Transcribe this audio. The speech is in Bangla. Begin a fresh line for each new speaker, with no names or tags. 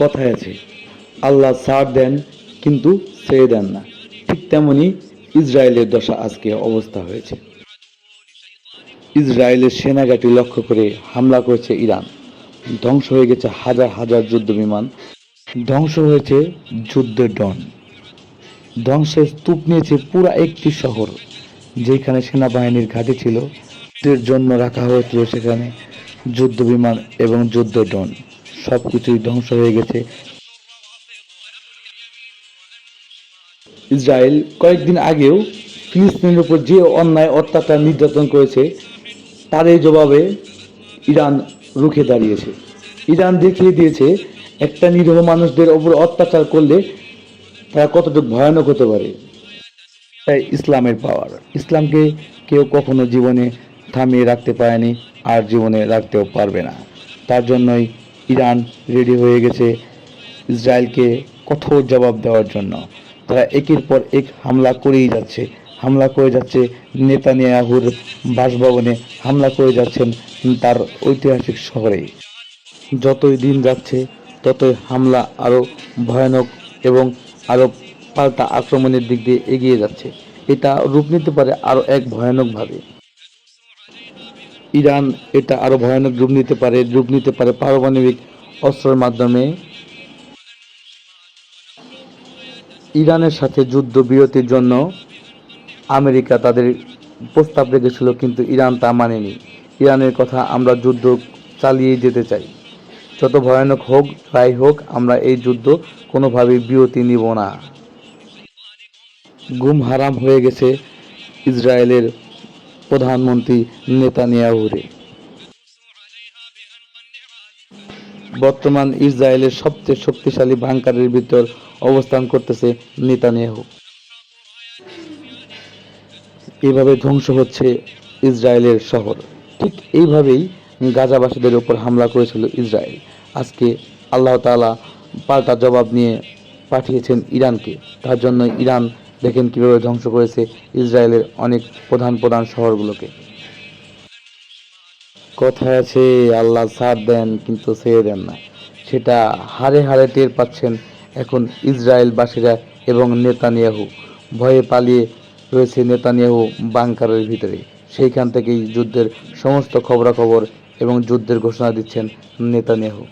কথায় আছে, আল্লাহ ছাড় দেন কিন্তু ছেড়ে দেন না। ঠিক তেমনি ইসরায়েলের দশা আজকে অবস্থা হয়েছে। ইসরায়েলের সেনাঘাটি লক্ষ্য করে হামলা করেছে ইরান। ধ্বংস হয়ে গেছে হাজার হাজার যুদ্ধ বিমান ধ্বংস হয়েছে যুদ্ধের ডন। ধ্বংসের স্তূপ নিয়েছে পুরা একটি শহর, যেখানে সেনাবাহিনীর ঘাঁটি ছিল। জন্য রাখা হয়েছিল সেখানে যুদ্ধ বিমান এবং যুদ্ধ ডন। সব কিছুই ধ্বংস হয়ে গেছে। ইসরায়েল কয়েকদিন আগেও ফিলিস্তিনের উপর যে অন্যায় অত্যাচার নির্যাতন করেছে তার এই জবাবে ইরান রুখে দাঁড়িয়েছে। ইরান দেখিয়ে দিয়েছে, একটা নিরীহ মানুষদের ওপর অত্যাচার করলে তারা কতটুকু ভয়ানক হতে পারে। তাই ইসলামের পাওয়ার। ইসলামকে কেউ কখনো জীবনে থামিয়ে রাখতে পারেনি, আর জীবনে রাখতেও পারবে না। তার জন্যই ইরান রেডি হয়ে গেছে ইসরায়েলকে কঠোর জবাব দেওয়ার জন্য। তারা একের পর এক হামলা করেই যাচ্ছে। হামলা করে যাচ্ছে নেতানিয়াহুর বাসভবনে। হামলা করে যাচ্ছেন তার ঐতিহাসিক শহরে যতই দিন যাচ্ছে, ততই হামলা আরও ভয়ানক এবং আরও পাল্টা আক্রমণের দিক দিয়ে এগিয়ে যাচ্ছে। এটা রূপ নিতে পারে আরও এক ভয়ানকভাবে। ইরান এটা আরও ভয়ানক রূপ নিতে পারে, রূপ নিতে পারে পারমাণবিক অস্ত্রের মাধ্যমে। ইরানের সাথে যুদ্ধ বিরতির জন্য আমেরিকা তাদের প্রস্তাব রেখেছিল, কিন্তু ইরান তা মানেনি। ইরানের কথা আমরা যুদ্ধ চালিয়ে যেতে চাই। যত ভয়ানক হোক, যাই হোক, আমরা এই যুদ্ধ কোনোভাবেই বিরতি নিব না। গুম হারাম হয়ে গেছে ইসরায়েলের প্রধানমন্ত্রী নেতানিয়াহুরে। বর্তমান ইসরায়েলের সবচেয়ে শক্তিশালী বাংকারের ভিতর অবস্থান করতেছে নেতানিয়াহু। এভাবে ধ্বংস হচ্ছে ইসরায়েলের শহর। ঠিক এইভাবেই গাজাবাসীদের উপর হামলা করেছিল ইসরায়েল। আজকে আল্লাহ তাআলা পাল্টা জবাব নিয়ে পাঠিয়েছেন ইরানকে। তার জন্য ইরান দেখেন কীভাবে ধ্বংস করেছে ইসরায়েলের অনেক প্রধান প্রধান শহরগুলোকে। কথায় আছে, আল্লাহ সাথ দেন কিন্তু ছেড়ে দেন না। সেটা হারে হারে টের পাচ্ছেন এখন ইসরায়েলবাসীরা এবং নেতানিয়াহু। ভয়ে পালিয়ে রয়েছে নেতানিয়াহু বাংকারের ভিতরে। সেইখান থেকেই যুদ্ধের সমস্ত খবরাখবর এবং যুদ্ধের ঘোষণা দিচ্ছেন নেতানিয়াহু।